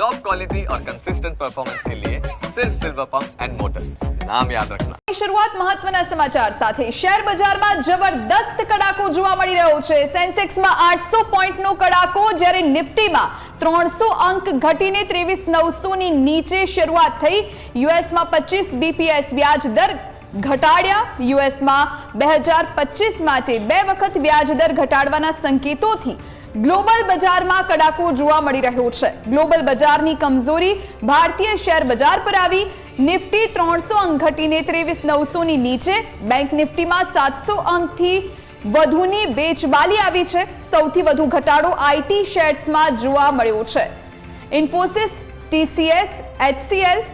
Top quality और consistent performance के लिए सिर्फ सिल्वर पंप एंड मोटर्स नाम याद रखना શરૂઆત મહત્વના સમાચાર સાથે શેર બજારમાં જબરદસ્ત કડાકો જોવા મળી રહ્યો છે સેન્સેક્સમાં આઠસો પોઈન્ટનો કડાકો જ્યારે નિફ્ટીમાં ત્રણસો અંક ઘટીને ત્રેવીસ નવસોની નીચે શરૂઆત થઈ યુએસમાં પચીસ બીપીએસ વ્યાજ દર ઘટાડ્યા યુએસમાં બે હજાર પચીસ માટે બે વખત વ્યાજ દર ઘટાડવાના સંકેતોથી ગ્લોબલ બજારમાં કડાકો જોવા મળી રહ્યો છે. ગ્લોબલ બજારની કમજોરી ભારતીય શેર બજાર પર આવી. નિફ્ટી ત્રણસો અંક ઘટીને ત્રેવીસ નવસોની નીચે. બેંક નિફ્ટીમાં સાતસો અંકથી વધુની વેચવાલી આવી છે. સૌથી વધુ ઘટાડો આઈટી શેર્સમાં જોવા મળ્યો છે. Infosys TCS HCL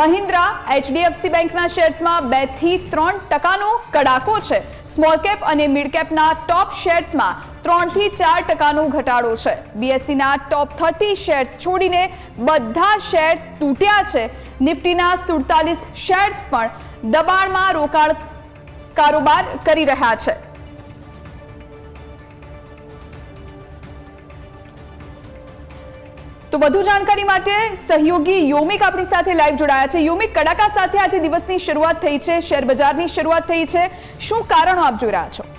Mahindra HDFC બેંકના શેર્સમાં બેથી ત્રણ ટકાનો કડાકો છે. સ્મોલ કેપ અને મિડ કેપના ટોપ શેર્સમાં ત્રણથી ચાર ટકાનો ઘટાડો છે. બીએસસીના ટોપ થર્ટી શેર્સ છોડીને બધા શેર્સ તૂટ્યા છે. નિફ્ટીના સુડતાલીસ શેર્સ પણ દબાણમાં રોકાણ કારોબાર કરી રહ્યા છે. તો વધુ જાણકારી માટે સહયોગી યોમિક આપણી સાથે લાઈવ જોડાયા છે. યોમિક કડાકા સાથે આજે દિવસની શરૂઆત થઈ છે. શેર બજારની શરૂઆત થઈ છે. શું કારણો આપ જોઈ રહ્યા છો?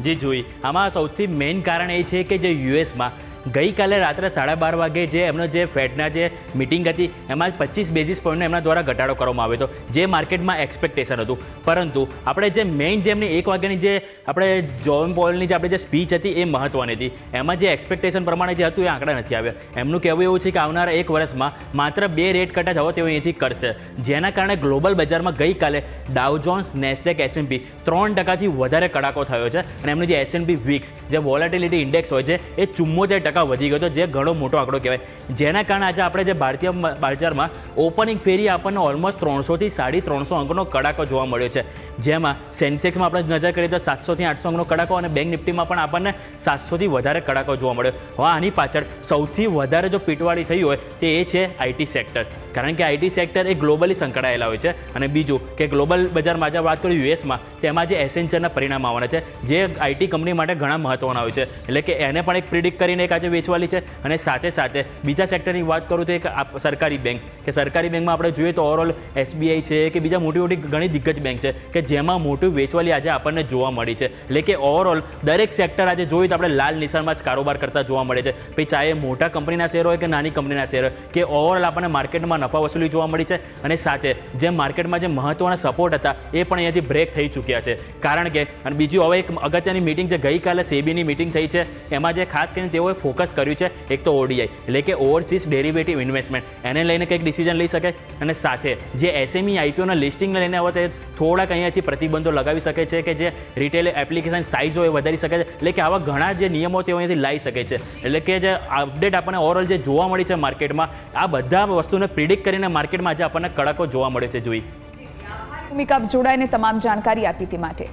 જે જોઈ આમાં સૌથી મેઇન કારણ એ છે કે જે યુએસમાં ગઈકાલે રાત્રે સાડા બાર વાગે જે એમનો જે ફેડના જે મિટિંગ હતી, એમાં પચીસ બેઝિસ પોઈન્ટનો એમના દ્વારા ઘટાડો કરવામાં આવ્યો હતો, જે માર્કેટમાં એક્સપેક્ટેશન હતું. પરંતુ આપણે જે મેઇન જે એમની એક વાગ્યાની જે આપણે જોન પોલની જે આપણે જે સ્પીચ હતી એ મહત્વની હતી. એમાં જે એક્સપેક્ટેશન પ્રમાણે જે હતું એ આંકડા નથી આવ્યા. એમનું કહેવું એવું છે કે આવનારા એક વર્ષમાં માત્ર બે રેટ કટા જવો તેઓ અહીંથી કરશે. જેના કારણે ગ્લોબલ બજારમાં ગઈકાલે ડાઉજોન્સ નેસ્ડેક એસએનપી ત્રણ ટકાથી વધારે કડાકો થયો છે. અને એમનું જે એસએનપી વિક્સ જે વોલેટિલિટી ઇન્ડેક્સ હોય છે, એ ચુમ્મોતેર ટકા વધી ગયો હતો જે ઘણો મોટો આંકડો કહેવાય. જેના કારણે આજે આપણે જે ભારતીય બજારમાં ઓપનિંગ ફેરી આપણને ઓલમોસ્ટ ત્રણસોથી સાડી ત્રણસો અંકનો કડાકો જોવા મળ્યો છે. જેમાં સેન્સેક્સમાં આપણે નજર કરીએ તો સાતસોથી આઠસો અંકનો કડાકો અને બેંક નિફ્ટીમાં પણ આપણને સાતસોથી વધારે કડાકો જોવા મળ્યો. હવે આની પાછળ સૌથી વધારે જો પીટવાળી થઈ હોય તે એ છે આઈટી સેક્ટર કારણ કે આઈટી સેક્ટર એ ગ્લોબલી સંકળાયેલા હોય છે. અને બીજું કે ગ્લોબલ બજારમાં આજે વાત કરીએ યુએસમાં તેમાં જે એસેન્ચરના પરિણામ આવવાના છે. જે આઈટી કંપની માટે ઘણા મહત્વના હોય છે. એટલે કે એને પણ એક પ્રિડિક્ટ કરીને એક આજે વેચવાલી છે અને સાથે સાથે બીજા સેક્ટરની વાત કરું તો એક સરકારી બેંક કે સરકારી બેંકમાં આપણે જોઈએ તો ઓવરઓલ એસબીઆઈ છે કે બીજા મોટી મોટી ઘણી દિગ્ગજ બેંક છે કે જેમાં મોટું વેચવાલી આજે આપણને જોવા મળી છે. એટલે કે ઓવરઓલ દરેક સેક્ટર આજે જોઈએ તો આપણે લાલ નિશાનમાં જ કારોબાર કરતા જોવા મળે છે. પછી ચાહે મોટા કંપનીના શેર હોય કે નાની કંપનીના શેર હોય, કે ઓવરઓલ આપણને માર્કેટમાં નફા વસૂલી જોવા મળી છે અને સાથે જે માર્કેટમાં જે મહત્વના સપોર્ટ હતા એ પણ અહીંયાથી બ્રેક થઈ ચૂક્યા છે. કારણ કે અને બીજું હવે એક અગત્યની મિટિંગ જે ગઈકાલે સેબીની મિટિંગ થઈ છે, એમાં જે ખાસ કરીને તેઓએ ફોકસ કર્યું છે, એક તો ઓડીઆઈ એટલે કે ઓવરસીઝ ડેરિવેટિવ ઇન્વેસ્ટમેન્ટ એને લઈને કંઈક ડિસિઝન લઈ શકે અને સાથે, જે એસએમઈ આઈપીઓના લિસ્ટિંગને લઈને હવે તે થોડાક અહીંયાથી પ્રતિબંધો લગાવી શકે છે કે જે રિટેલ એપ્લિકેશન સાઇઝ હોય વધારી શકે છે. એટલે કે આવા ઘણા જે નિયમો તેઓ અહીંયાથી લાવી શકે છે. એટલે કે જે અપડેટ આપણને ઓવરઓલ જે જોવા મળી છે માર્કેટમાં આ બધા વસ્તુને પ્રિડિક્ટ કરીને માર્કેટમાં આજે આપણને કડકો જોવા મળે છે, જોઈ. ભૂમિકા જોડાઈને તમામ જાણકારી આપી તે માટે.